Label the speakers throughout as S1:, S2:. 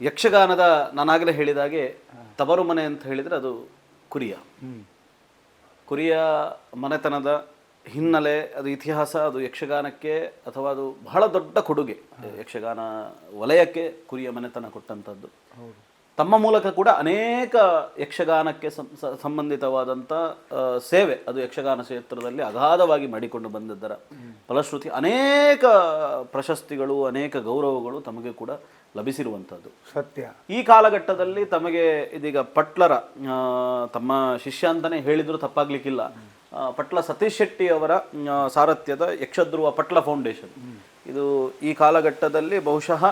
S1: ಯಕ್ಷಗಾನದ ನಾನಾಗಲೇ ಹೇಳಿದಾಗೆ ತವರು ಮನೆ ಅಂತ ಹೇಳಿದರೆ ಅದು ಕುರಿಯ. ಕುರಿಯ ಮನೆತನದ ಹಿನ್ನೆಲೆ ಅದು ಇತಿಹಾಸ ಅದು ಯಕ್ಷಗಾನಕ್ಕೆ ಅಥವಾ ಅದು ಬಹಳ ದೊಡ್ಡ ಕೊಡುಗೆ. ಯಕ್ಷಗಾನ ವಲಯಕ್ಕೆ ಕುರಿಯ ಮನೆತನ ಕೊಟ್ಟಂಥದ್ದು. ತಮ್ಮ ಮೂಲಕ ಕೂಡ ಅನೇಕ ಯಕ್ಷಗಾನಕ್ಕೆ ಸಂಬಂಧಿತವಾದಂಥ ಸೇವೆ ಅದು ಯಕ್ಷಗಾನ ಕ್ಷೇತ್ರದಲ್ಲಿ ಅಗಾಧವಾಗಿ ಮಾಡಿಕೊಂಡು ಬಂದಿದ್ದರ ಫಲಶ್ರುತಿ ಅನೇಕ ಪ್ರಶಸ್ತಿಗಳು ಅನೇಕ ಗೌರವಗಳು ತಮಗೆ ಕೂಡ ಲಭಿಸಿರುವಂಥದ್ದು.
S2: ಸತ್ಯ.
S1: ಈ ಕಾಲಘಟ್ಟದಲ್ಲಿ ತಮಗೆ ಇದೀಗ ಪಟ್ಲರ ತಮ್ಮ ಶಿಷ್ಯ ಅಂತಾನೆ ಹೇಳಿದ್ರು ತಪ್ಪಾಗ್ಲಿಕ್ಕಿಲ್ಲ. ಪಟ್ಲ ಸತೀಶ್ ಶೆಟ್ಟಿ ಅವರ ಸಾರಥ್ಯದ ಯಕ್ಷಧ್ರುವ ಪಟ್ಲ ಫೌಂಡೇಶನ್. ಇದು ಈ ಕಾಲಘಟ್ಟದಲ್ಲಿ ಬಹುಶಃ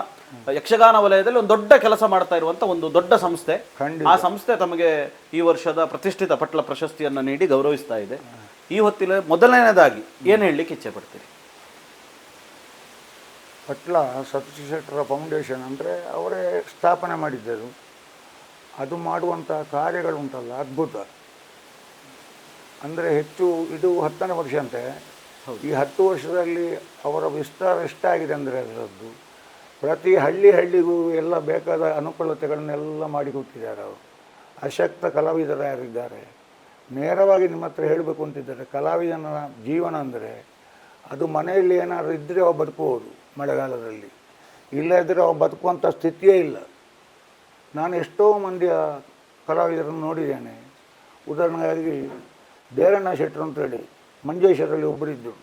S1: ಯಕ್ಷಗಾನ ವಲಯದಲ್ಲಿ ಒಂದು ದೊಡ್ಡ ಕೆಲಸ ಮಾಡ್ತಾ ಇರುವಂತ ಒಂದು ದೊಡ್ಡ ಸಂಸ್ಥೆ. ಆ ಸಂಸ್ಥೆ ತಮಗೆ ಈ ವರ್ಷದ ಪ್ರತಿಷ್ಠಿತ ಪಟ್ಲ ಪ್ರಶಸ್ತಿಯನ್ನು ನೀಡಿ ಗೌರವಿಸ್ತಾ ಇದೆ. ಈ ಹೊತ್ತಿನ ಮೊದಲನೇದಾಗಿ ಏನು ಹೇಳಲಿಕ್ಕೆ ಇಚ್ಛೆ ಪಡ್ತೀರಿ?
S2: ಪಟ್ಲ ಸತೀಶ್ ಶೆಟ್ಟರ ಫೌಂಡೇಶನ್ ಅಂದರೆ ಅವರೇ ಸ್ಥಾಪನೆ ಮಾಡಿದ್ದರು ಅದು ಮಾಡುವಂಥ ಕಾರ್ಯಗಳುಂಟಲ್ಲ ಅದ್ಭುತ. ಅಂದರೆ ಹೆಚ್ಚು ಇದು ಹತ್ತನೇ ವರ್ಷ ಅಂತೆ ಈ ಹತ್ತು ವರ್ಷದಲ್ಲಿ ಅವರ ವಿಸ್ತಾರ ಎಷ್ಟಾಗಿದೆ ಅಂದರೆ ಅದರದ್ದು. ಪ್ರತಿ ಹಳ್ಳಿ ಹಳ್ಳಿಗೂ ಎಲ್ಲ ಬೇಕಾದ ಅನುಕೂಲತೆಗಳನ್ನೆಲ್ಲ ಮಾಡಿಕೊಟ್ಟಿದ್ದಾರೆ ಅವರು. ಅಶಕ್ತ ಕಲಾವಿದರ ಯಾರಿದ್ದಾರೆ. ನೇರವಾಗಿ ನಿಮ್ಮ ಹತ್ರ ಹೇಳಬೇಕು ಅಂತಿದ್ದಾರೆ. ಕಲಾವಿದನ ಜೀವನ ಅಂದರೆ ಅದು ಮನೆಯಲ್ಲಿ ಏನಾದ್ರು ಇದ್ದರೆ ಅವ ಬದುಕುವುದು ಮಳೆಗಾಲದಲ್ಲಿ. ಇಲ್ಲದಿದ್ದರೆ ಅವ ಬದುಕುವಂಥ ಸ್ಥಿತಿಯೇ ಇಲ್ಲ. ನಾನು ಎಷ್ಟೋ ಮಂದಿಯ ಕಲಾವಿದರನ್ನು ನೋಡಿದ್ದೇನೆ. ಉದಾಹರಣೆಗಾಗಿ ದೇರಣ್ಣ ಶೆಟ್ಟರು ಅಂತೇಳಿ ಮಂಜೇಶ್ವರಲ್ಲಿ ಒಬ್ಬರಿದ್ದರು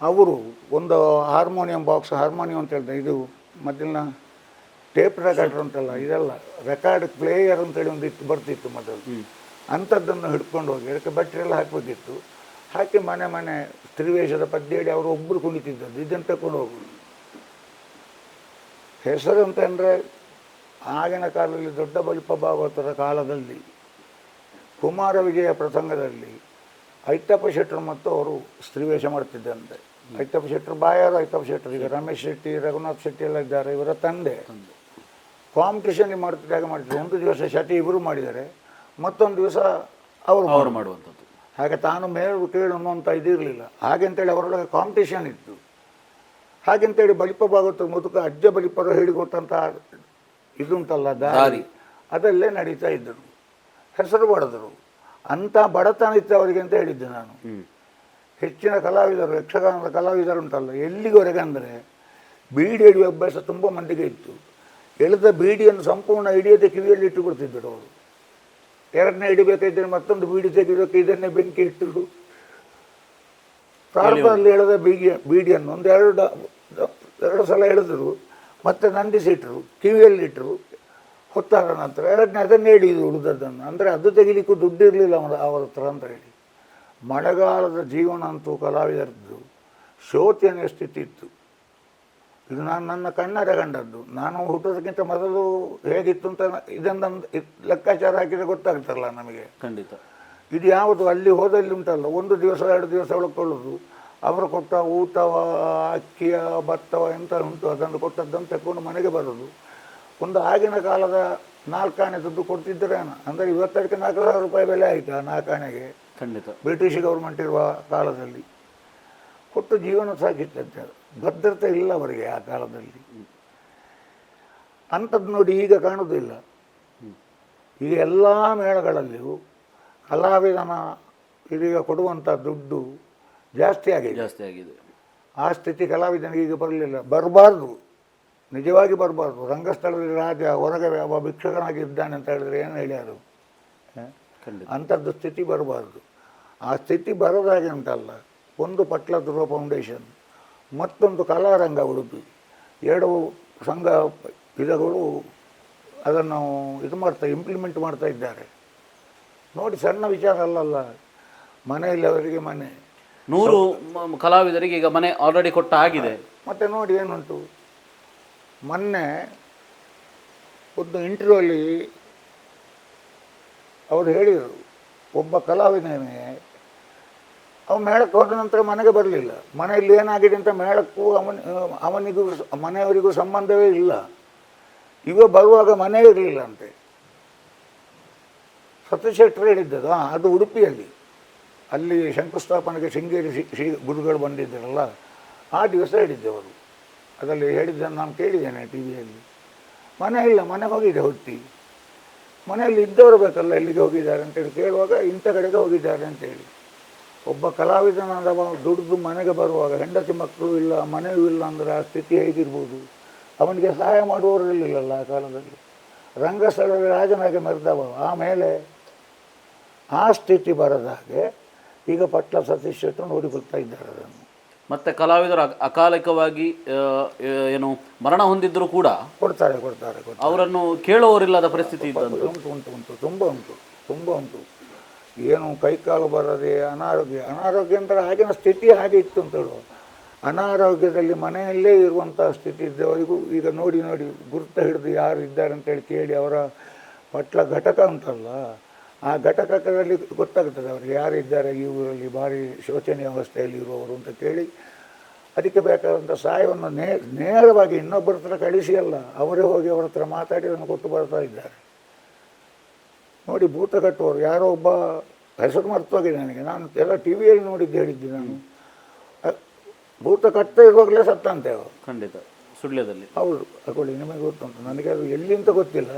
S2: ಅವರು ಒಂದು ಹಾರ್ಮೋನಿಯಂ ಬಾಕ್ಸ್ ಹಾರ್ಮೋನಿಯಂ ಅಂತ ಹೇಳ್ತಾರೆ. ಇದು ಮೊದಲಿನ ಟೇಪ್ ರೆಕಾರ್ಡರ್ ಅಂತಲ್ಲ ಇದೆಲ್ಲ ರೆಕಾರ್ಡ್ ಪ್ಲೇಯರ್ ಅಂತೇಳಿ ಒಂದು ಇತ್ತು ಬರ್ತಿತ್ತು ಮೊದಲು. ಅಂಥದ್ದನ್ನು ಹಿಡ್ಕೊಂಡು ಹೋಗಿ ಅದಕ್ಕೆ ಬಟ್ಟೆ ಎಲ್ಲ ಹಾಕಬೇಕಿತ್ತು. ಹಾಕಿ ಮನೆ ಮನೆ ಸ್ತ್ರೀವೇಷದ ಪದ್ಯ ಹೇಳಿ ಅವರು ಒಬ್ಬರು ಕುಣಿತಿದ್ದದ್ದು ಇದನ್ನು ತಗೊಂಡು ಹೋಗೋದು ಹೆಸರು ಅಂತಂದರೆ ಆಗಿನ ಕಾಲದಲ್ಲಿ ದೊಡ್ಡ ಬಲಿಪ ಭಾಗವತರ ಕಾಲದಲ್ಲಿ ಕುಮಾರ ವಿಜಯ ಪ್ರಸಂಗದಲ್ಲಿ ಐತಪ್ಪ ಶೆಟ್ಟರು ಮತ್ತು ಅವರು ಸ್ತ್ರೀವೇಷ ಮಾಡ್ತಿದ್ದಂತೆ. ಐತಪ್ಪ ಶೆಟ್ಟರು ಬಾಯಾರು ಐತಪ್ಪ ಶೆಟ್ಟರು ಈಗ ರಮೇಶ್ ಶೆಟ್ಟಿ ರಘುನಾಥ್ ಶೆಟ್ಟಿ ಎಲ್ಲ ಇದ್ದಾರೆ ಇವರ ತಂದೆ. ಕಾಂಪಿಟೇಷನ್ ಮಾಡ್ತಿದ್ದಾಗ ಮಾಡ್ತಿದ್ದೆ ಒಂದು ದಿವಸ ಶೆಟ್ಟಿ ಇಬ್ಬರು ಮಾಡಿದ್ದಾರೆ ಮತ್ತೊಂದು ದಿವಸ ಅವರು
S1: ಅವರು ಮಾಡುವಂಥದ್ದು.
S2: ಹಾಗೆ ತಾನು ಮೇಲು ಕೀಳು ಅನ್ನುವಂಥ ಇದಿರಲಿಲ್ಲ. ಹಾಗೆಂತೇಳಿ ಅವರೊಳಗೆ ಕಾಂಪಿಟೇಷನ್ ಇತ್ತು. ಹಾಗೆಂತೇಳಿ ಬಲಿಪ ಭಾಗವತ ಮುದುಕ ಅಜ್ಜ ಬಲಿಪರು ಹೇಳಿಕೊಟ್ಟಂತಹ ಇದುಂಟಲ್ಲ ದಾರಿ. ಅದಲ್ಲೇ ನಡೀತಾ ಇದ್ದರು. ಹೆಸರು ಬಡದರು. ಅಂಥ ಬಡತನ ಇತ್ತು ಅವರಿಗೆ ಅಂತ ಹೇಳಿದ್ದೆ ನಾನು. ಹೆಚ್ಚಿನ ಕಲಾವಿದರು ಯಕ್ಷಗಾನದ ಕಲಾವಿದರು ಉಂಟಲ್ಲ. ಎಲ್ಲಿವರೆಗೆ ಅಂದರೆ ಬೀಡಿ ಹಿಡಿಯುವ ಅಭ್ಯಾಸ ತುಂಬ ಮಂದಿಗೆ ಇತ್ತು. ಎಳೆದ ಬೀಡಿಯನ್ನು ಸಂಪೂರ್ಣ ಹಿಡಿಯದೆ ಕಿವಿಯಲ್ಲಿ ಇಟ್ಟುಕೊಡ್ತಿದ್ದರು ಅವರು. ಎರಡನೇ ಇಡಬೇಕಾದ್ರೆ ಮತ್ತೊಂದು ಬೀಡಿ ತೆಗಿಬೇಕು ಇದನ್ನೇ ಬೆಂಕಿ ಇಟ್ಟರು. ಪ್ರಾರಂಭದಲ್ಲಿ ಎಳೆದ ಬೀಗಿ ಬೀಡಿಯನ್ನು ಒಂದು ಎರಡು ಎರಡು ಸಲ ಎಳೆದರು ಮತ್ತೆ ನಂದಿಸಿಟ್ರು ಕಿವಿಯಲ್ಲಿ ಇಟ್ಟರು ಹೊತ್ತಾದ ನಂತರ ಎರಡನೇ ಅದನ್ನೇ ಹಿಡಿದು ಉಳಿದದ್ದನ್ನು. ಅಂದರೆ ಅದು ತೆಗಿಲಿಕ್ಕೂ ದುಡ್ಡು ಇರಲಿಲ್ಲ ಅವರ ಅವರ ಹತ್ರ ಅಂತ ಹೇಳಿ. ಮಳೆಗಾಲದ ಜೀವನ ಅಂತೂ ಕಲಾವಿದರದ್ದು ಶೋಚನೀಯ ಸ್ಥಿತಿ ಇತ್ತು. ಇದು ನಾನು ನನ್ನ ಕಣ್ಣಾರೆ ಕಂಡದ್ದು. ನಾನು ಹುಟ್ಟೋದಕ್ಕಿಂತ ಮೊದಲು ಹೇಗಿತ್ತು ಅಂತ ಇದನ್ನು ಲೆಕ್ಕಾಚಾರ ಹಾಕಿದರೆ ಗೊತ್ತಾಗ್ತಲ್ಲ ನಮಗೆ.
S1: ಖಂಡಿತ.
S2: ಇದು ಯಾವುದು? ಅಲ್ಲಿ ಹೋದಲ್ಲಿ ಉಂಟಲ್ಲ ಒಂದು ದಿವಸ ಎರಡು ದಿವಸ ಉಳ್ಕೊಳ್ಳೋದು. ಅವರು ಕೊಟ್ಟ ಊಟವ ಅಕ್ಕಿಯ ಭತ್ತವ ಎಂತ ಉಂಟು ಅದನ್ನು ಕೊಟ್ಟದ್ದನ್ನು ತಗೊಂಡು ಮನೆಗೆ ಬರೋದು. ಒಂದು ಆಗಿನ ಕಾಲದ ನಾಲ್ಕಾಣೆ ದುಡ್ಡು ಕೊಡ್ತಿದ್ದರೆ ಅಂದರೆ ಇವತ್ತಕ್ಕೆ ನಾಲ್ಕು ಸಾವಿರ ರೂಪಾಯಿ ಬೆಲೆ ಆಯಿತಾ ನಾಲ್ಕಾಣೆಗೆ
S1: ಖಂಡಿತ.
S2: ಬ್ರಿಟಿಷ್ ಗೌರ್ಮೆಂಟ್ ಇರುವ ಕಾಲದಲ್ಲಿ. ಕೊಟ್ಟು ಜೀವನ ಸಾಗಿತ್ತಂತೆ ಭದ್ರತೆ ಇಲ್ಲ ಅವರಿಗೆ ಆ ಕಾಲದಲ್ಲಿ. ಅಂಥದ್ದು ನೋಡಿ ಈಗ ಕಾಣುವುದಿಲ್ಲ ಈಗ ಎಲ್ಲ ಮೇಳಗಳಲ್ಲಿಯೂ ಕಲಾವಿದನ ಇದೀಗ ಕೊಡುವಂಥ ದುಡ್ಡು ಜಾಸ್ತಿ ಆಗಿದೆ.
S1: ಜಾಸ್ತಿ ಆಗಿದೆ.
S2: ಆ ಸ್ಥಿತಿ ಕಲಾವಿದನಿಗೆ ಈಗ ಬರಲಿಲ್ಲ. ಬರಬಾರ್ದು. ನಿಜವಾಗಿ ಬರಬಾರ್ದು. ರಂಗಸ್ಥಳದಲ್ಲಿ ರಾಜ ಹೊರಗೆ ಒಬ್ಬ ಭಿಕ್ಷಕನಾಗಿ ಇದ್ದಾನೆ ಅಂತ ಹೇಳಿದ್ರೆ ಏನು ಹೇಳ್ಯಾರು? ಅಂಥದ್ದು ಸ್ಥಿತಿ ಬರಬಾರ್ದು. ಆ ಸ್ಥಿತಿ ಬರೋದಾಗೆ ಉಂಟಲ್ಲ ಒಂದು ಪಟ್ಲ ಧ್ರುವ ಫೌಂಡೇಶನ್. ಮತ್ತೊಂದು ಕಲಾರಂಗ ಉಡುಪಿ. ಎರಡು ಸಂಘ ವಿಧಗಳು ಅದನ್ನು ಇದು ಮಾಡ್ತಾ ಇಂಪ್ಲಿಮೆಂಟ್ ಮಾಡ್ತಾ ಇದ್ದಾರೆ. ನೋಡಿ ಸಣ್ಣ ವಿಚಾರ ಅಲ್ಲಲ್ಲ ಮನೆಯಲ್ಲಿ ಅವರಿಗೆ ಮನೆ.
S1: ನೂರು ಕಲಾವಿದರಿಗೆ ಈಗ ಮನೆ ಆಲ್ರೆಡಿ ಕೊಟ್ಟ ಆಗಿದೆ
S2: ಮತ್ತು ನೋಡಿ ಏನುಂಟು ಮೊನ್ನೆ ಒಂದು ಇಂಟರ್ವ್ಯೂಲ್ಲಿ ಅವರು ಹೇಳಿದರು ಒಬ್ಬ ಕಲಾವಿದನೇ ಅವ ಮೇಳಕ್ಕೆ ಹೋದ ನಂತರ ಮನೆಗೆ ಬರಲಿಲ್ಲ. ಮನೆಯಲ್ಲಿ ಏನಾಗಿದೆ ಅಂತ ಮೇಳಕ್ಕೂ ಅವನ, ಅವನಿಗೂ ಮನೆಯವರಿಗೂ ಸಂಬಂಧವೇ ಇಲ್ಲ. ಇವ ಬರುವಾಗ ಮನೆ ಇರಲಿಲ್ಲ ಅಂತೆ. ಸತೀಶ್ ಶೆಟ್ಟರು ಹೇಳಿದ್ದದು ಅದು ಉಡುಪಿಯಲ್ಲಿ. ಅಲ್ಲಿ ಶಂಕುಸ್ಥಾಪನೆಗೆ ಶೃಂಗೇರಿ ಶ್ರೀ ಗುರುಗಳು ಬಂದಿದ್ದರಲ್ಲ, ಆ ದಿವಸ ಹೇಳಿದ್ದೆವರು ಅದರಲ್ಲಿ ಹೇಳಿದ್ದನ್ನು ನಾನು ಕೇಳಿದ್ದೇನೆ ಟಿ ವಿಯಲ್ಲಿ. ಮನೆ ಇಲ್ಲ, ಮನೆ ಹೋಗಿದೆ ಹೊತ್ತಿ ಮನೆಯಲ್ಲಿ ಇದ್ದವರು ಬೇಕಲ್ಲ ಎಲ್ಲಿಗೆ ಹೋಗಿದ್ದಾರೆ ಅಂತೇಳಿ ಕೇಳುವಾಗ ಇಂಥ ಕಡೆಗೆ ಹೋಗಿದ್ದಾರೆ ಅಂತೇಳಿ. ಒಬ್ಬ ಕಲಾವಿದನಾದವ ದುಡಿದು ಮನೆಗೆ ಬರುವಾಗ ಹೆಂಡತಿ ಮಕ್ಕಳು ಇಲ್ಲ ಮನೆಯೂ ಇಲ್ಲ ಅಂದರೆ ಆ ಸ್ಥಿತಿ ಹೇಗಿರ್ಬೋದು? ಅವನಿಗೆ ಸಹಾಯ ಮಾಡುವವರು ಇರಲಿಲ್ಲಲ್ಲ ಆ ಕಾಲದಲ್ಲಿ. ರಂಗಸ್ಥಳದಲ್ಲಿ ರಾಜನಾಗೆ ಮೆರೆದವ ಆಮೇಲೆ ಆ ಸ್ಥಿತಿ ಬರದ ಹಾಗೆ ಈಗ ಪಟ್ಲ ಸತೀಶ್ ಶೆಟ್ಟರು ನೋಡಿಕೊಳ್ತಾ ಇದ್ದಾರೆ ಅದನ್ನು.
S1: ಮತ್ತು ಕಲಾವಿದರು ಅಕ- ಅಕಾಲಿಕವಾಗಿ ಏನು ಮರಣ ಹೊಂದಿದ್ದರೂ ಕೂಡ
S2: ಕೊಡ್ತಾರೆ ಕೊಡ್ತಾರೆ ಕೊಡ್ತಾರೆ.
S1: ಅವರನ್ನು ಕೇಳುವವರಿಲ್ಲದ ಪರಿಸ್ಥಿತಿ
S2: ಉಂಟು ಉಂಟು ಉಂಟು ತುಂಬ ಉಂಟು ತುಂಬ ಉಂಟು. ಏನು ಕೈಕಾಲು ಬರದೆ ಅನಾರೋಗ್ಯ ಅನಾರೋಗ್ಯ ಅಂದರೆ ಆಗಿನ ಸ್ಥಿತಿ ಹಾಗೆ ಇತ್ತು ಅಂತ ಹೇಳುವ ಅನಾರೋಗ್ಯದಲ್ಲಿ ಮನೆಯಲ್ಲೇ ಇರುವಂಥ ಸ್ಥಿತಿ ಇದ್ದವರಿಗೂ ಈಗ ನೋಡಿ ನೋಡಿ ಗುರುತ ಹಿಡಿದು ಯಾರು ಇದ್ದಾರೆ ಅಂತೇಳಿ ಕೇಳಿ ಅವರ ಪಟ್ಲ ಘಟಕ ಉಂಟಲ್ಲ, ಆ ಘಟಕದಲ್ಲಿ ಗೊತ್ತಾಗ್ತದೆ ಅವರಿಗೆ ಯಾರಿದ್ದಾರೆ ಈ ಊರಲ್ಲಿ ಭಾರಿ ಶೋಚನೀಯ ಅವಸ್ಥೆಯಲ್ಲಿ ಇರುವವರು ಅಂತ ಕೇಳಿ ಅದಕ್ಕೆ ಬೇಕಾದಂಥ ಸಹಾಯವನ್ನು ನೇ, ನೇರವಾಗಿ ಇನ್ನೊಬ್ಬರ ಹತ್ರ ಕಳಿಸಿ ಅಲ್ಲ, ಅವರೇ ಹೋಗಿ ಅವರ ಹತ್ರ ಮಾತಾಡಿ ಅದನ್ನು ಕೊಟ್ಟು ಬರ್ತಾ ಇದ್ದಾರೆ. ನೋಡಿ ಭೂತ ಕಟ್ಟುವವರು ಯಾರೋ ಒಬ್ಬ ಹೆಸರು ಮರ್ತೋಗಿದೆ ನನಗೆ. ನಾನು ಎಲ್ಲ ಟಿ ವಿಯಲ್ಲಿ ನೋಡಿದ್ದು ಹೇಳಿದ್ದೆ ನಾನು. ಭೂತ ಕಟ್ತಾ ಇರುವಾಗಲೇ ಸತ್ತಂತೆ ಅವರು.
S1: ಖಂಡಿತ. ಸುಳ್ಳ್ಯದಲ್ಲಿ
S2: ಹೌದು ತಗೊಳ್ಳಿ ನಿಮಗೆ ಗೊತ್ತುಂಟು. ನನಗೆ ಅದು ಎಲ್ಲಿ ಅಂತ ಗೊತ್ತಿಲ್ಲ.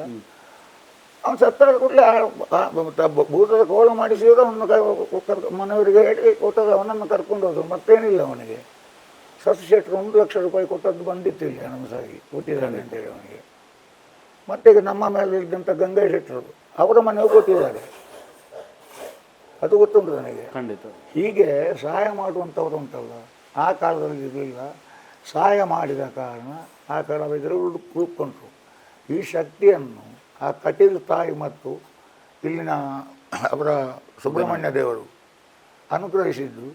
S2: ಅವನು ಸತ್ತ ಕೂಡಲೇ ಭೂತದ ಕೋಲ ಮಾಡಿಸಿದ್ರು ಅವನು ಮನೆಯವರಿಗೆ ಹೇಳಿ ಕೊಟ್ಟಾಗ ಅವನನ್ನು ಕರ್ಕೊಂಡು ಹೋದ್ರು. ಮತ್ತೇನಿಲ್ಲ ಅವನಿಗೆ. ಸಸಿ ಶೆಟ್ಟರು ಒಂದು ಲಕ್ಷ ರೂಪಾಯಿ ಕೊಟ್ಟದ್ದು ಬಂದಿತ್ತು ಇಲ್ಲಿ ಅನಮಸಾಗಿ ಕೊಟ್ಟಿದ್ದಾನೆ ಅಂತೇಳಿ ಅವನಿಗೆ. ಮತ್ತೆ ನಮ್ಮ ಮೇಲೆ ಇದ್ದಂಥ ಗಂಗಾ ಶೆಟ್ಟರು ಅವರ ಮನೆಯವ್ರು ಕೊಟ್ಟಿದ್ದಾರೆ. ಅದು ಗೊತ್ತುಂಟು ನನಗೆ.
S1: ಖಂಡಿತ.
S2: ಹೀಗೆ ಸಹಾಯ ಮಾಡುವಂಥವ್ರು ಉಂಟಲ್ಲ ಆ ಕಾಲದಲ್ಲಿ ಇರಲಿಲ್ಲ. ಸಹಾಯ ಮಾಡಿದ ಕಾರಣ ಆ ಕಲಾವಿದರು ಉಳ್ಕೊಂಡ್ರು ಈ ಶಕ್ತಿಯನ್ನು ಆ ಕಟೀಲ್ ತಾಯಿ ಮತ್ತು ಇಲ್ಲಿನ ಅವರ ಸುಬ್ರಹ್ಮಣ್ಯ ದೇವರು ಅನುಗ್ರಹಿಸಿದ್ದು.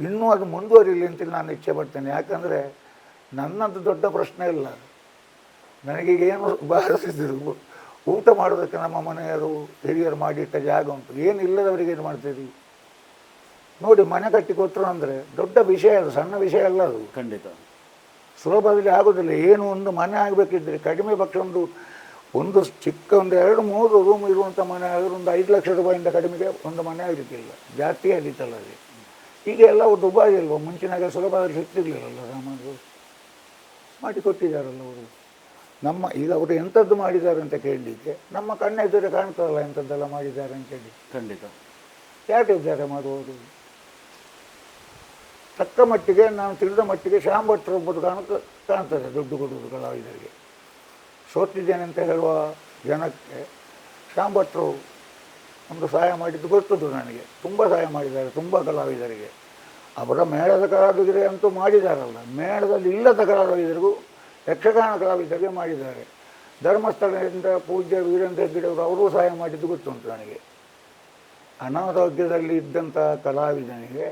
S2: ಇನ್ನೂ ಅದು ಮುಂದುವರಿಲಿ ಅಂತ ನಾನು ಇಚ್ಛೆ ಪಡ್ತೇನೆ. ಯಾಕಂದರೆ ನನ್ನದು ದೊಡ್ಡ ಪ್ರಶ್ನೆ ಇಲ್ಲ. ನನಗೀಗೇನು ಏನು ಬಾರಿಸಿದ್ರು ಊಟ ಮಾಡೋದಕ್ಕೆ ನಮ್ಮ ಮನೆಯವರು ಹಿರಿಯರು ಮಾಡಿಟ್ಟ ಜಾಗ ಉಂಟು. ಏನು ಇಲ್ಲದವರಿಗೆ ಏನು ಮಾಡ್ತೀರಿ ನೋಡಿ ಮನೆ ಕಟ್ಟಿ ಕೊಟ್ಟರು ಅಂದರೆ ದೊಡ್ಡ ವಿಷಯ ಅದು ಸಣ್ಣ ವಿಷಯ ಅಲ್ಲ ಅದು.
S1: ಖಂಡಿತ.
S2: ಸುಲಭದಲ್ಲಿ ಆಗೋದಿಲ್ಲ. ಏನು ಒಂದು ಮನೆ ಆಗಬೇಕಿದ್ರೆ ಕಡಿಮೆ ಪಕ್ಷ ಒಂದು ಒಂದು ಚಿಕ್ಕ ಒಂದು ಎರಡು ಮೂರು ರೂಮ್ ಇರುವಂಥ ಮನೆ ಆದರೂ ಒಂದು ಐದು ಲಕ್ಷ ರೂಪಾಯಿಂದ ಕಡಿಮೆಗೆ ಒಂದು ಮನೆ ಆಗಲಿಕ್ಕಿಲ್ಲ. ಜಾಸ್ತಿ ಆಗಿತ್ತಲ್ಲ ಅದೇ. ಈಗ ಎಲ್ಲ ದುಬಾರಿ ಅಲ್ವ? ಮುಂಚಿನಾಗ ಸುಲಭದಲ್ಲಿ ಸಿಗ್ತಿರ್ಲಿಲ್ಲಲ್ಲ ಸಾಮಾನು ಮಾಡಿಕೊಟ್ಟಿದ್ದಾರಲ್ಲ ಅವರು. ನಮ್ಮ ಈಗ ಅವರು ಎಂಥದ್ದು ಮಾಡಿದ್ದಾರೆ ಅಂತ ಕೇಳಲಿಕ್ಕೆ ನಮ್ಮ ಕಣ್ಣೆದುರೇ ಕಾಣ್ತದಲ್ಲ ಎಂಥದ್ದೆಲ್ಲ ಮಾಡಿದ್ದಾರೆ ಅಂತೇಳಿ
S1: ಖಂಡಿತ.
S2: ಯಾರಿದ್ದಾರೆ ಮಾಡುವವರು ತಕ್ಕ ಮಟ್ಟಿಗೆ ನಾನು ತಿಳಿದ ಮಟ್ಟಿಗೆ ಶ್ಯಾಮ್ ಭಟ್ರು ಒಬ್ಬರು ಕಾಣುತ್ತ ಕಾಣ್ತದೆ ದುಡ್ಡು ಕೊಡುವುದು ಕಲಾವಿದರಿಗೆ ಸೋತಿದ್ದೇನೆ ಅಂತ ಹೇಳುವ ಜನಕ್ಕೆ ಶಾಂಭಟ್ರು ಭಟ್ರು ಒಂದು ಸಹಾಯ ಮಾಡಿದ್ದು ಗೊತ್ತದು ನನಗೆ. ತುಂಬ ಸಹಾಯ ಮಾಡಿದ್ದಾರೆ ತುಂಬ ಕಲಾವಿದರಿಗೆ. ಅವರ ಮೇಳದ ಕಲಾವಿದರಿಗೆ ಅಂತೂ ಮಾಡಿದಾರಲ್ಲ. ಮೇಳದಲ್ಲಿ ಇಲ್ಲದ ಕಲಾವಿದರಿಗೂ ಯಕ್ಷಗಾನ ಕಲಾವಿದರಿಗೆ ಮಾಡಿದ್ದಾರೆ. ಧರ್ಮಸ್ಥಳದಿಂದ ಪೂಜ್ಯ ವೀರೇಂದ್ರ ಹೆಗ್ಗಡೆಯವರು ಅವರೂ ಸಹಾಯ ಮಾಡಿದ್ದು ಗೊತ್ತುಂಟು ನನಗೆ. ಅನಾರೋಗ್ಯದಲ್ಲಿ ಇದ್ದಂಥ ಕಲಾವಿದನಿಗೆ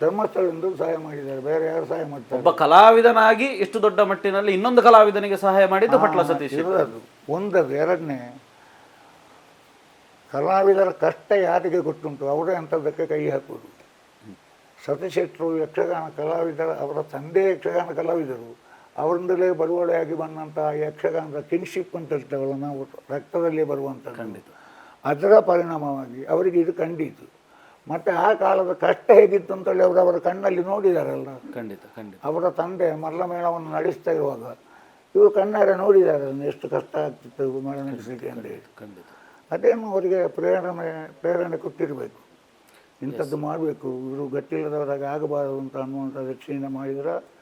S2: ಧರ್ಮಸ್ಥಳದಿಂದ ಸಹಾಯ ಮಾಡಿದ್ದಾರೆ. ಬೇರೆ ಯಾರು ಸಹಾಯ ಮಾಡ್ತಾರೆ?
S1: ಒಬ್ಬ ಕಲಾವಿದನಾಗಿ ಇಷ್ಟು ದೊಡ್ಡ ಮಟ್ಟಿನಲ್ಲಿ ಇನ್ನೊಂದು ಕಲಾವಿದನಿಗೆ ಸಹಾಯ ಮಾಡಿದ್ದು ಪಟ್ಲ ಸತೀಶ್.
S2: ಇರೋದು ಒಂದದು ಎರಡನೇ. ಕಲಾವಿದರ ಕಷ್ಟ ಯಾರಿಗೆ ಗೊತ್ತುಂಟು? ಅವರೇ ಅಂಥದ್ದಕ್ಕೆ ಕೈ ಹಾಕುವುದು. ಸತೀಶ್ ಶೆಟ್ಟರು ಯಕ್ಷಗಾನ ಕಲಾವಿದರ ಅವರ ತಂದೆ ಯಕ್ಷಗಾನ ಕಲಾವಿದರು. ಅವರಿಂದಲೇ ಬರುವಳೆಯಾಗಿ ಬಂದಂತಹ ಯಕ್ಷಗಾನದ ಕಿನ್ಶಿಪ್ ಅಂತ ಹೇಳ್ತೇವಲ್ಲ ನಾವು ರಕ್ತದಲ್ಲಿ ಬರುವಂಥದ್ದು
S1: ಖಂಡಿತ.
S2: ಅದರ ಪರಿಣಾಮವಾಗಿ ಅವರಿಗೆ ಇದು ಕಂಡಿತು. ಮತ್ತು ಆ ಕಾಲದ ಕಷ್ಟ ಹೇಗಿತ್ತು ಅಂತೇಳಿ ಅವರು ಅವರ ಕಣ್ಣಲ್ಲಿ ನೋಡಿದಾರಲ್ಲ.
S1: ಖಂಡಿತ ಖಂಡಿತ.
S2: ಅವರ ತಂದೆ ಮರಳ ಮೇಳವನ್ನು ನಡೆಸ್ತಾ ಇರುವಾಗ ಇವರು ಕಣ್ಣಾರೆ ನೋಡಿದ್ದಾರೆ ಎಷ್ಟು ಕಷ್ಟ ಆಗ್ತಿತ್ತು ಮೇಳ ನಡೆಸಲಿಕ್ಕೆ ಅಂತ ಹೇಳಿ.
S1: ಖಂಡಿತ
S2: ಅದೇನು ಅವರಿಗೆ ಪ್ರೇರಣೆ ಪ್ರೇರಣೆ ಕೊಟ್ಟಿರಬೇಕು. ಇಂಥದ್ದು ಮಾಡಬೇಕು. ಇವರು ಗಟ್ಟಿಲ್ಲದವರಾಗಿ ಆಗಬಾರದು ಅಂತ ಅನ್ನುವಂಥ ದಕ್ಷಿಣ ಮಾಡಿದ್ರೆ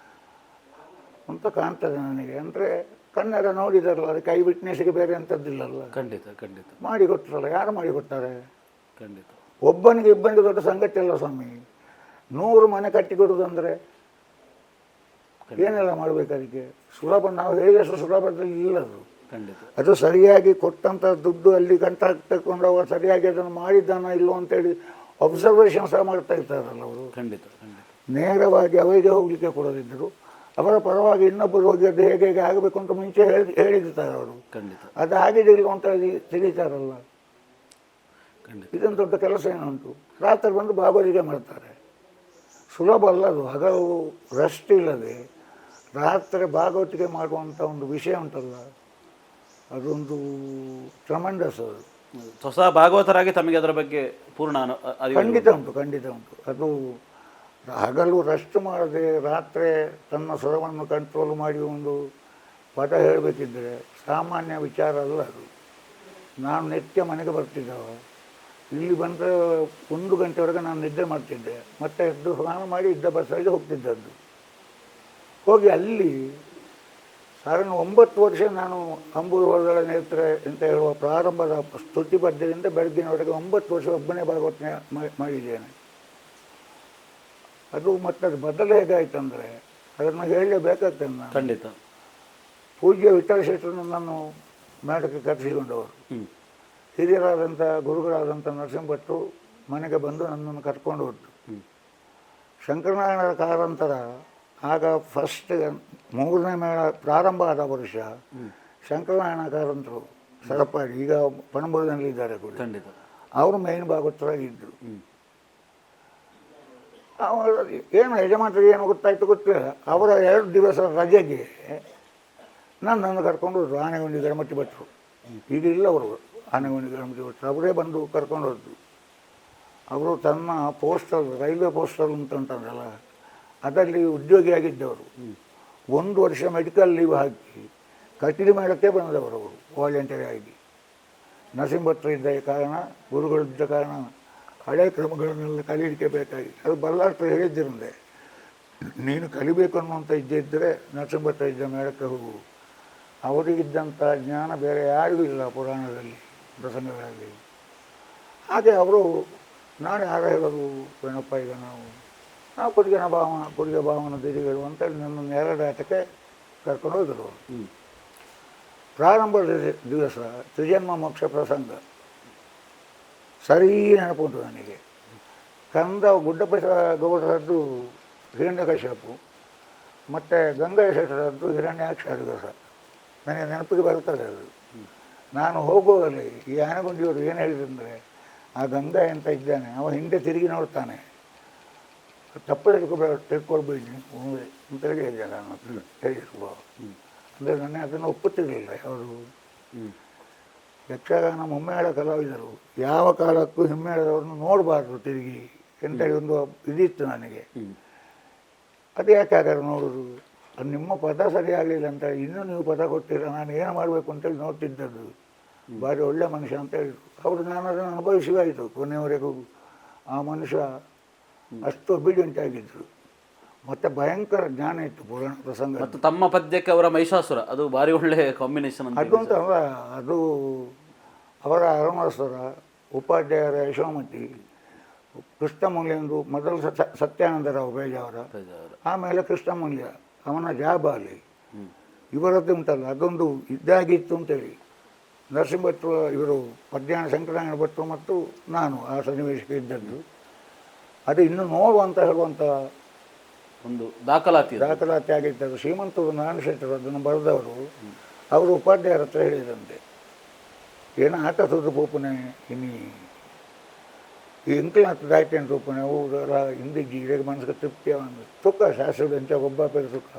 S2: ಅಂತ ಕಾಣ್ತದೆ ನನಗೆ. ಅಂದರೆ ಕನ್ನಡ ನೋಡಿದಾರಲ್ಲ ಅದಕ್ಕೆ ಐ ವಿಟ್ನೆಸ್ಗೆ ಬೇರೆ ಅಂಥದ್ದಿಲ್ಲಲ್ಲ
S1: ಖಂಡಿತ ಖಂಡಿತ.
S2: ಮಾಡಿ ಕೊಟ್ಟರಲ್ಲ ಯಾರು ಮಾಡಿಕೊಡ್ತಾರೆ
S1: ಖಂಡಿತ.
S2: ಒಬ್ಬನಿಗೆ ಇಬ್ಬನಿಗೆ ದೊಡ್ಡ ಸಂಗತಿ ಅಲ್ಲ ಸ್ವಾಮಿ. ನೂರು ಮನೆ ಕಟ್ಟಿಕೊಡುವುದಂದರೆ ಏನೆಲ್ಲ ಮಾಡಬೇಕು ಅದಕ್ಕೆ? ಸುಲಭ ನಾವು ಹೇಳಿದಷ್ಟು ಸುಲಭದಲ್ಲಿ ಇಲ್ಲ ಅದು
S1: ಖಂಡಿತ.
S2: ಅದು ಸರಿಯಾಗಿ ಕೊಟ್ಟಂಥ ದುಡ್ಡು ಅಲ್ಲಿ ಕಂಟ್ರಾಕ್ಟ್ ತಗೊಂಡು ಅವ ಸರಿಯಾಗಿ ಅದನ್ನು ಮಾಡಿದ್ದಾನ ಇಲ್ಲೋ ಅಂತೇಳಿ ಅಬ್ಸರ್ವೇಷನ್ ಸಹ ಮಾಡ್ತಾ ಇರ್ತಾರಲ್ಲ ಅವರು.
S1: ಖಂಡಿತ ಖಂಡಿತ.
S2: ನೇರವಾಗಿ ಅವರಿಗೆ ಹೋಗಲಿಕ್ಕೆ ಕೊಡದಿದ್ದರು ಅವರ ಪರವಾಗಿ ಇನ್ನೊಬ್ಬರು ಹೋಗಿ ಅದು ಹೇಗೆ ಹೇಗೆ ಆಗಬೇಕು ಅಂತ ಮುಂಚೆ ಹೇಳಿ ಹೇಳಿರ್ತಾರೆ ಅವರು.
S1: ಖಂಡಿತ.
S2: ಅದು ಆಗಿದೆ ಇಲ್ಲ ಅಂತ ಹೇಳಿ ತಿಳಿತಾರಲ್ಲ.
S1: ಖಂಡಿತ.
S2: ಇದೊಂದು ದೊಡ್ಡ ಕೆಲಸ ಏನುಂಟು? ರಾತ್ರಿ ಬಂದು ಬಾಗೋರಿಗೆ ಮಾಡ್ತಾರೆ. ಸುಲಭ ಅಲ್ಲ ಅದು. ಹಗಲು ರೆಸ್ಟ್ ಇಲ್ಲದೆ ರಾತ್ರಿ ಭಾಗವತಿಗೆ ಮಾಡುವಂಥ ಒಂದು ವಿಷಯ ಉಂಟಲ್ಲ. ಅದೊಂದು ಟ್ರಮಂಡಸ್ ಅದು.
S1: ಹೊಸ ಭಾಗವತರಾಗಿ ತಮಗೆ ಅದರ ಬಗ್ಗೆ ಪೂರ್ಣ
S2: ಖಂಡಿತ ಉಂಟು ಖಂಡಿತ ಉಂಟು. ಅದು ಹಗಲು ರೆಸ್ಟ್ ಮಾಡದೆ ರಾತ್ರಿ ತನ್ನ ಸ್ವರವನ್ನು ಕಂಟ್ರೋಲ್ ಮಾಡಿ ಒಂದು ಪದ ಹೇಳಬೇಕಿದ್ರೆ ಸಾಮಾನ್ಯ ವಿಚಾರ ಅಲ್ಲ ಅದು. ನಾನು ನಿತ್ಯ ಮನೆಗೆ ಬರ್ತಿದ್ದವ. ಇಲ್ಲಿ ಬಂದರೆ ಒಂದು ಗಂಟೆವರೆಗೆ ನಾನು ನಿದ್ದೆ ಮಾಡ್ತಿದ್ದೆ. ಮತ್ತೆ ಎದ್ದು ಸ್ನಾನ ಮಾಡಿ ಇದ್ದ ಬಸ್ಸಲ್ಲಿ ಹೋಗ್ತಿದ್ದದ್ದು. ಹೋಗಿ ಅಲ್ಲಿ ಸಾಧಾರಣ ಒಂಬತ್ತು ವರ್ಷ ನಾನು ಅಂಬೂರು ಹೊರಗಳ ನೇತ್ರ ಅಂತ ಹೇಳುವ ಪ್ರಾರಂಭದ ಸ್ತುತಿ ಬದ್ಧದಿಂದ ಬೆಳಗ್ಗಿನವರೆಗೆ ಒಂಬತ್ತು ವರ್ಷ ಒಬ್ಬನೇ ಭಾಗವತನೆ ಮಾಡಿದ್ದೇನೆ. ಅದು ಮತ್ತೆ ಅದು ಬದಲು ಹೇಗಾಯ್ತಂದರೆ ಅದನ್ನು ಹೇಳಲೇಬೇಕಾಗ್ತದೆ ನಾನು.
S1: ಖಂಡಿತ.
S2: ಪೂಜ್ಯ ವಿಠಲ ಶೆಟ್ಟರನ್ನು ನಾನು ಮೇಡಕ್ಕೆ ಕರೆಸಿಕೊಂಡವರು. ಹಿರಿಯರಾದಂಥ ಗುರುಗಳಾದಂಥ ನರಸಿಂಹಭಟ್ರು ಮನೆಗೆ ಬಂದು ನನ್ನನ್ನು ಕರ್ಕೊಂಡು ಹೋದ್ರು ಶಂಕರನಾರಾಯಣರ ಕಾರಂತರ ಆಗ ಫಸ್ಟ್ ಮೂರನೇ ಮೇಳ ಪ್ರಾರಂಭ ಆದ ವರ್ಷ ಶಂಕರನಾರಾಯಣ ಕಾರಂತರು ಸರಪಾಡಿ ಈಗ ಪಣಂಬೂರಿನಲ್ಲಿದ್ದಾರೆ ಕೂಡ.
S1: ಖಂಡಿತ.
S2: ಅವರು ಮೇನ್ ಭಾಗವತರಾಗಿದ್ದರು. ಏನು ಯಜಮಾನರಿಗೆ ಏನು ಗೊತ್ತಾಯಿತು ಗೊತ್ತಿಲ್ಲ. ಅವರ ಎರಡು ದಿವಸ ರಜೆಗೆ ನನ್ನನ್ನು ಕರ್ಕೊಂಡು ಹೋದ್ರು, ಆನೆಗೊಂಡಿ ಗಣಮತಿ ಭಟ್ರು ಈಗ ಇಲ್ಲ ಅವರು, ಆನೆಗುಂಡಿ ಗಣಮತಿ ಭಟ್ರು ಅವರೇ ಬಂದು ಕರ್ಕೊಂಡು ಹೋದ್ರು. ಅವರು ತನ್ನ ಪೋಸ್ಟಲ್ ರೈಲ್ವೆ ಪೋಸ್ಟಲ್ ಅಂತ ಉಂಟಲ್ಲ ಅದರಲ್ಲಿ ಉದ್ಯೋಗಿಯಾಗಿದ್ದವರು ಒಂದು ವರ್ಷ ಮೆಡಿಕಲ್ ಲೀವ್ ಹಾಕಿ ಕಟೀಲು ಮಾಡೋಕ್ಕೆ ಬಂದವರು ಅವರು ವಾಲಂಟಿಯರ್ ಆಗಿ. ನರಸಿಂಹತ್ರ ಇದ್ದ ಕಾರಣ ಗುರುಗಳಿದ್ದ ಕಾರಣ ಹಳೆ ಕ್ರಮಗಳನ್ನೆಲ್ಲ ಕಲಿಯಲಿಕ್ಕೆ ಅದು ಬಲ್ಲಾರ್ಥ ಹೇಳಿದ್ದಿರಂದೆ. ನೀನು ಕಲಿಬೇಕು ಅನ್ನುವಂಥ ಇದ್ದೇ ಇದ್ದರೆ ನರಸಿಂಹಭಟ್ರ ಇದ್ದ ಮೇಳಕ್ಕೆ ಹೋಗು. ಅವರಿಗಿದ್ದಂಥ ಜ್ಞಾನ ಬೇರೆ ಯಾರಿಗೂ ಇಲ್ಲ ಪುರಾಣದಲ್ಲಿ ಪ್ರಸಂಗಗಳಲ್ಲಿ. ಹಾಗೆ ಅವರು ನಾನು ಯಾರು ಹೇಳೋದು? ಏನಪ್ಪ ಈಗ ನಾವು? ನಾವು ಕುರಿಗನ ಭಾವನ ಕುರಿಗ ಭಾವನ ದಿರಿಗಳು ಅಂತೇಳಿ ನನ್ನ ಎರಡು ಆಟಕ್ಕೆ ಕರ್ಕೊಂಡು ಹೋದರು. ಪ್ರಾರಂಭದ ದಿವಸ ತ್ರಿಜನ್ಮ ಮೋಕ್ಷ ಪ್ರಸಂಗ. ಸರಿ ನೆನಪುಂಟು ನನಗೆ. ಕಂದ ಗುಡ್ಡಪೇಶ ಗೌಡರದ್ದು ಹಿರಣ್ಯಕಶ್ಯಪು ಮತ್ತು ಗಂಗಾ ಶೆಟ್ಟರದ್ದು ಹಿರಣ್ಯಾಕ್ಷರಗಸ ನನಗೆ ನೆನಪಿಗೆ ಬರ್ತದೆ ಅದು. ನಾನು ಹೋಗುವಲ್ಲಿ ಈ ಆನೆಗುಂಡಿಯವರು ಏನು ಹೇಳಿದಂದರೆ ಆ ಗಂಗಾ ಅಂತ ಇದ್ದಾನೆ ಅವ ಹಿಂದೆ ತಿರುಗಿ ನೋಡ್ತಾನೆ. ತಪ್ಪು ತಿಳ್ಕೊಬೇಡ ತಿಳ್ಕೊಳ್ಬೇಡಿ ನೀವು ಅಂತ ಹೇಳಿ ಹೇಳಿದೆ ನಾನು. ಹೇಳಿರುವ ಅಂದರೆ ನನಗೆ ಅದನ್ನು ಒಪ್ಪುತ್ತಿರಲಿಲ್ಲ ಅವರು ಯಕ್ಷಗಾನ ಮುಮ್ಮೇಳ ಕಲಾವಿದರು. ಯಾವ ಕಾಲಕ್ಕೂ ಹಿಮ್ಮೇಳದವ್ರನ್ನ ನೋಡಬಾರ್ದು ತಿರುಗಿ. ಅಂತೇಳಿ ಒಂದು ಇದಿತ್ತು ನನಗೆ. ಅದು ಯಾಕೆ ಹಾಗಾದ್ರೆ ನೋಡೋದು? ಅದು ನಿಮ್ಮ ಪದ ಸರಿಯಾಗಲಿಲ್ಲ ಅಂತ ಇನ್ನೂ ನೀವು ಪದ ಕೊಟ್ಟಿರ ನಾನು ಏನು ಮಾಡಬೇಕು ಅಂತೇಳಿ ನೋಡ್ತಿದ್ದದ್ದು. ಭಾರಿ ಒಳ್ಳೆ ಮನುಷ್ಯ ಅಂತ ಹೇಳಿದ್ರು. ಅವರು ನಾನು ಅದನ್ನು ಅನುಭವಿಸುವಾಯಿತು ಕೊನೆಯವರೆಗೂ ಆ ಮನುಷ್ಯ ಅಷ್ಟು ಒಬಿಡಿಯಂಟ್ ಆಗಿದ್ದರು ಮತ್ತು ಭಯಂಕರ ಜ್ಞಾನ ಇತ್ತು ಪುರಾಣ ಪ್ರಸಂಗ.
S1: ಮತ್ತು ತಮ್ಮ ಪದ್ಯಕ್ಕೆ ಅವರ ಮಹಿಷಾಸುರ ಅದು ಭಾರಿ ಒಳ್ಳೆಯ ಕಾಂಬಿನೇಷನ್ ಅಂತ
S2: ಅದು ಅಂತ ಅಲ್ಲ ಅದು ಅವರ ಅರಮಾಸುರ ಉಪಾಧ್ಯಾಯರ ಯಶೋಮತಿ ಕೃಷ್ಣಮೂಲ್ಯಂದು ಮೊದಲು ಸತ್ಯ ಸತ್ಯಾನಂದರಾವ್ ಬೇಜಾವರ
S1: ಅವರ
S2: ಆಮೇಲೆ ಕೃಷ್ಣಮೂಲ್ಯ ಅವನ ಜಾಬಾಲಿ. ಇವರದ್ದು ಉಂಟಲ್ಲ ಅದೊಂದು ಇದ್ದಾಗಿತ್ತು ಅಂತೇಳಿ. ನರಸಿಂಹಭಟ್ರು ಇವರು ಪದ್ಯಾನ ಶಂಕರಾಯಣ ಭಟ್ರು ಮತ್ತು ನಾನು ಆ ಸನ್ನಿವೇಶಕ್ಕೆ ಇದ್ದದ್ದು. ಅದು ಇನ್ನು ನೋಡುವಂತ ಹೇಳುವಂಥ
S1: ಒಂದು ದಾಖಲಾತಿ ಅದು.
S2: ದಾಖಲಾತಿ ಆಗಿದ್ದರು ಶ್ರೀಮಂತರು ನಾರಾಯಣ ಶೆಟ್ಟರು ಅದನ್ನು ಬರೆದವರು ಅವರು ಉಪಾಧ್ಯಾಯರ ಹತ್ರ ಹೇಳಿದಂತೆ ಏನು ಆಟ ಸುದ್ದು ಪೂಪನೆ ಇನಿ ಈ ಇಂಕ್ಲಾತ್ ದಾಯ್ತೇನು ರೂಪನೆ ಅವರ ಹಿಂದಿಗೆ ಜೀರಿಗೆ ಮನಸ್ಸಿಗೆ ತೃಪ್ತಿ ಒಂದು ತುಕ್ಕ ಶಾಸ್ತ್ರದ ಅಂತ ಒಬ್ಬ ಪೇರು ತುಕ್ಕ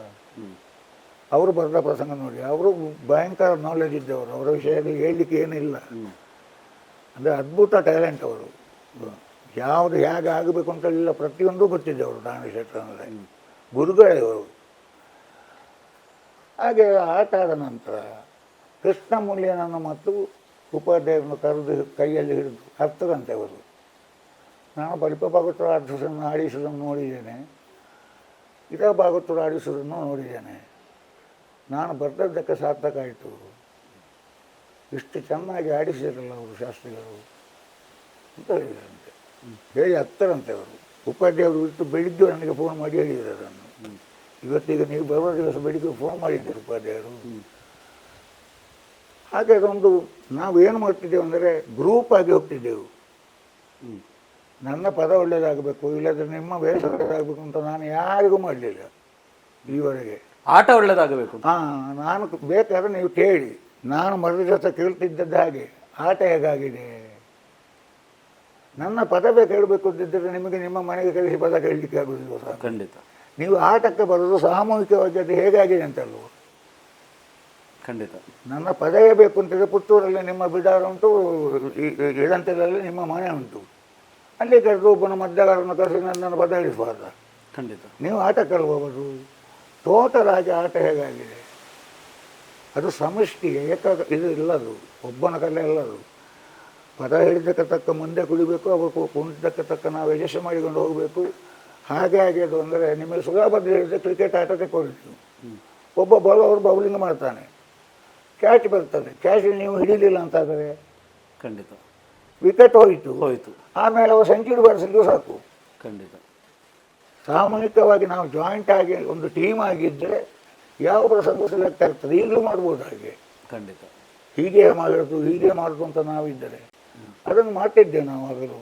S2: ಅವರು ಬರೆದ ಪ್ರಸಂಗ ನೋಡಿ ಅವರು ಭಯಂಕರ ನಾಲೆಜ್ ಇದ್ದವರು ಅವರ ವಿಷಯದಲ್ಲಿ ಹೇಳಲಿಕ್ಕೆ ಏನಿಲ್ಲ. ಅಂದರೆ ಅದ್ಭುತ ಟ್ಯಾಲೆಂಟ್ ಅವರು. ಯಾವುದು ಹೇಗೆ ಆಗಬೇಕು ಅಂತ ಇಲ್ಲ, ಪ್ರತಿಯೊಂದು ಗೊತ್ತಿದೆ ಅವರು ಕ್ಷೇತ್ರದಲ್ಲಿ ಗುರುಗಳೇ ಅವರು ಹಾಗೆ ಆಟ ಆದ ನಂತರ ಕೃಷ್ಣಮೂಲ್ಯನನ್ನು ಮತ್ತು ಉಪಾಧ್ಯಾಯರನ್ನು ಕರೆದು ಕೈಯಲ್ಲಿ ಹಿಡಿದು ಹತ್ತರಂತೆ ಅವರು ನಾನು ಬಲಿಪ ಭಾಗವತರ ಆಡಿಸೋದನ್ನು ಆಡಿಸೋದನ್ನು ನೋಡಿದ್ದೇನೆ. ಇತರ ಭಾಗವತರು ಆಡಿಸೋದನ್ನು ನೋಡಿದ್ದೇನೆ. ನಾನು ಬರ್ತದ್ದಕ್ಕೆ ಸಾರ್ಥಕ ಆಯಿತು. ಇಷ್ಟು ಚೆನ್ನಾಗಿ ಆಡಿಸಿದ್ರಲ್ಲ ಅವರು ಶಾಸ್ತ್ರಿಗಳು ಅಂತ ಹೇಳಿದ್ರಂತೆ ಹೇಳಿ ಹತ್ತರಂತೆ ಅವರು. ಉಪಾಧ್ಯಾಯರು ಇವತ್ತು ಬೆಳಿಗ್ಗೆ ನನಗೆ ಫೋನ್ ಮಾಡಿ ಹೇಳಿದ್ರು ಅದನ್ನು. ಇವತ್ತೀಗ ನೀವು ಬರುವ ದಿವಸ ಬೆಳಿಗ್ಗೆ ಫೋನ್ ಮಾಡಿದ್ದರು ಉಪಾಧ್ಯಾಯರು. ಹಾಗೆ ಅದೊಂದು ನಾವು ಏನು ಮಾಡ್ತಿದ್ದೇವೆ ಅಂದರೆ ಗ್ರೂಪ್ ಆಗಿ ಹೋಗ್ತಿದ್ದೆವು. ನನ್ನ ಪದ ಒಳ್ಳೆಯದಾಗಬೇಕು ಇಲ್ಲದ್ರೆ ನಿಮ್ಮ ವೇಷ ಒಳ್ಳೆಯದಾಗಬೇಕು ಅಂತ ನಾನು ಯಾರಿಗೂ ಮಾಡಲಿಲ್ಲ ಈವರೆಗೆ.
S1: ಆಟ ಒಳ್ಳೇದಾಗಬೇಕು
S2: ಹಾಂ ನಾನು ಬೇಕಾದ್ರೆ ನೀವು ಕೇಳಿ. ನಾನು ಮರದ ಜೊತೆ ಕೇಳ್ತಿದ್ದದ್ದು ಹಾಗೆ. ಆಟ ಹೇಗಾಗಿದೆ? ನನ್ನ ಪದ ಬೇಕು ಹೇಳಬೇಕು ಅಂತಿದ್ದರೆ ನಿಮಗೆ ನಿಮ್ಮ ಮನೆಗೆ ಕಳಿಸಿ ಪದ ಕೇಳಲಿಕ್ಕೆ ಆಗುವುದಿಲ್ಲ ಸರ್?
S1: ಖಂಡಿತ.
S2: ನೀವು ಆಟಕ್ಕೆ ಬರೋದು ಸಾಮೂಹಿಕವಾಗಿ ಅದು ಹೇಗಾಗಿದೆ ಅಂತಲ್ವ?
S1: ಖಂಡಿತ.
S2: ನನ್ನ ಪದವೇ ಬೇಕು ಅಂತಿದ್ರೆ ಪುತ್ತೂರಲ್ಲಿ ನಿಮ್ಮ ಬಿಡಾರ ಉಂಟು ಇಳಂತದಲ್ಲಿ ನಿಮ್ಮ ಮನೆ ಉಂಟು. ಅಲ್ಲಿ ಕರೆದು ಒಬ್ಬನ ಮಧ್ಯಗಾರನ ಕರೆಸಿ ನನ್ನನ್ನು ಪದ ಇಳಿಸಬಾರ್ದ
S1: ಖಂಡಿತ.
S2: ನೀವು ಆಟ ಕಲ್ಬೋದು ತೋಟ ರಾಜ ಆಟ ಹೇಗಾಗಿದೆ? ಅದು ಸಮಷ್ಟಿ ಏಕ ಇದು ಇಲ್ಲದು ಒಬ್ಬನ ಕಲೆ ಅಲ್ಲದು ಪದ ಹೇಳಿದ್ದಕ್ಕೆ ತಕ್ಕ ಮುಂದೆ ಕುಡಿಬೇಕು ಅವರು ಕುಣಿದಕ್ಕೆ ತಕ್ಕ ನಾವು ಯಶಸ್ಸು ಮಾಡಿಕೊಂಡು ಹೋಗಬೇಕು. ಹಾಗೆ ಆಗಿದ್ದು ಅದು ಅಂದರೆ ನಿಮಗೆ ಸುಲಭದ ಹೇಳಿದ್ರೆ ಕ್ರಿಕೆಟ್ ಆಟ ತೆಕ್ಕೊಳ್ತೀವಿ ಒಬ್ಬ ಬೌಲರ್ ಬೌಲಿಂಗ್ ಮಾಡ್ತಾನೆ. ಕ್ಯಾಚ್ ಬರ್ತದೆ. ಕ್ಯಾಚ್ ನೀವು ಹಿಡಿಲಿಲ್ಲ ಅಂತಾದರೆ
S1: ಖಂಡಿತ.
S2: ವಿಕೆಟ್ ಹೋಯಿತು.
S1: ಹೋಯಿತು.
S2: ಆಮೇಲೆ ಅವರು ಸೆಂಚುರಿ ಬಾರಿಸಿದ್ರು ಸಾಕು.
S1: ಖಂಡಿತ.
S2: ಸಾಮೂಹಿಕವಾಗಿ ನಾವು ಜಾಯಿಂಟ್ ಆಗಿ ಒಂದು ಟೀಮ್ ಆಗಿದ್ದರೆ ಯಾವ ಪ್ರಸಂಗ ಸೆಲೆಕ್ಟ್ ಆಗ್ತದೆ ಈಗಲೂ ಮಾಡ್ಬೋದು ಹಾಗೆ.
S1: ಖಂಡಿತ.
S2: ಹೀಗೆ ಮಾಡೋದು ಹೀಗೆ ಮಾಡೋದು ಅಂತ ನಾವಿದ್ದರೆ. ಅದನ್ನು ಮಾಡ್ತಿದ್ದೇವೆ ನಾವು ಆಗಲು